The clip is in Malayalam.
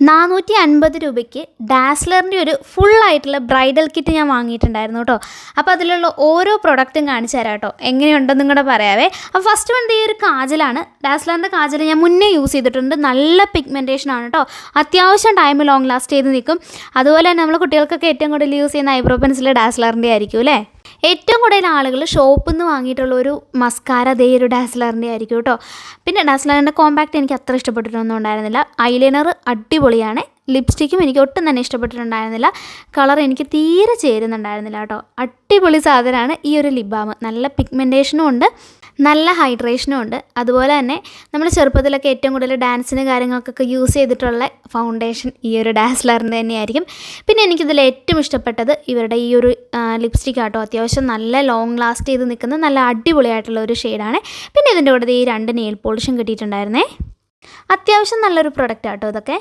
നാനൂറ്റി അൻപത് രൂപയ്ക്ക് ഡാസ്ലറിന്റെ ഒരു ഫുൾ ആയിട്ടുള്ള ബ്രൈഡൽ കിറ്റ് ഞാൻ വാങ്ങിയിട്ടുണ്ടായിരുന്നു കേട്ടോ. അപ്പോൾ അതിലുള്ള ഓരോ പ്രൊഡക്റ്റും കാണിച്ചു തരാം കേട്ടോ. എങ്ങനെയുണ്ടെന്നും കൂടെ പറയാവേ. അപ്പോൾ ഫസ്റ്റ് വൺ ഈ ഒരു കാജലാണ്. ഡാസ്ലറിന്റെ കാജൽ ഞാൻ മുന്നേ യൂസ് ചെയ്തിട്ടുണ്ട്. നല്ല പിഗ്മെന്റേഷൻ ആണ് കേട്ടോ. അത്യാവശ്യം ടൈം ലോങ് ലാസ്റ്റ് ചെയ്ത് നിൽക്കും. അതുപോലെ തന്നെ നമ്മൾ കുട്ടികൾക്കൊക്കെ ഏറ്റവും കൂടുതൽ യൂസ് ചെയ്യുന്ന ഐബ്രോ പെൻസിൽ ഡാസ്ലറിന്റെ ആയിരിക്കും അല്ലേ? ഏറ്റവും കൂടുതൽ ആളുകൾ ഷോപ്പിൽ നിന്ന് വാങ്ങിയിട്ടുള്ള ഒരു മസ്കാര ദേ ഒരു ഡാസ്ലറിന്റെ ആയിരിക്കും കേട്ടോ. പിന്നെ ഡാസ്ലറിന്റെ കോമ്പാക്റ്റ് എനിക്ക് അത്ര ഇഷ്ടപ്പെട്ടിട്ടൊന്നും ഉണ്ടായിരുന്നില്ല. ഐലൈനർ അടിപൊളിയാണ്. ലിപ്സ്റ്റിക്കും എനിക്ക് ഒട്ടും തന്നെ ഇഷ്ടപ്പെട്ടിട്ടുണ്ടായിരുന്നില്ല. കളർ എനിക്ക് തീരെ ചേരുന്നുണ്ടായിരുന്നില്ല കേട്ടോ. അടിപൊളി സാധനമാണ് ഈ ഒരു ബാം നല്ല പിഗ്മെന്റേഷനും ഉണ്ട്. നല്ല ഹൈഡ്രേഷനും ഉണ്ട്. അതുപോലെ തന്നെ നമ്മൾ ചെറുപ്പത്തിലൊക്കെ ഏറ്റവും കൂടുതൽ ഡാൻസിന് കാര്യങ്ങൾക്കൊക്കെ യൂസ് ചെയ്തിട്ടുള്ള ഫൗണ്ടേഷൻ ഈ ഒരു ഡാസ്ലറിന്റെ തന്നെയായിരിക്കും. പിന്നെ എനിക്കിതിൽ ഏറ്റവും ഇഷ്ടപ്പെട്ടത് ഇവരുടെ ഈ ഒരു ലിപ്സ്റ്റിക് ആട്ടോ. അത്യാവശ്യം നല്ല ലോങ് ലാസ്റ്റ് ചെയ്ത് നിൽക്കുന്ന നല്ല അടിപൊളിയായിട്ടുള്ള ഒരു ഷെയ്ഡാണ് പിന്നെ ഇതിന്റെ കൂടെ ഈ രണ്ട് നെയിൽ പോളിഷും കിട്ടിയിട്ടുണ്ടായിരുന്നേ. അത്യാവശ്യം നല്ലൊരു പ്രൊഡക്റ്റ് ആട്ടോ ഇതൊക്കെ.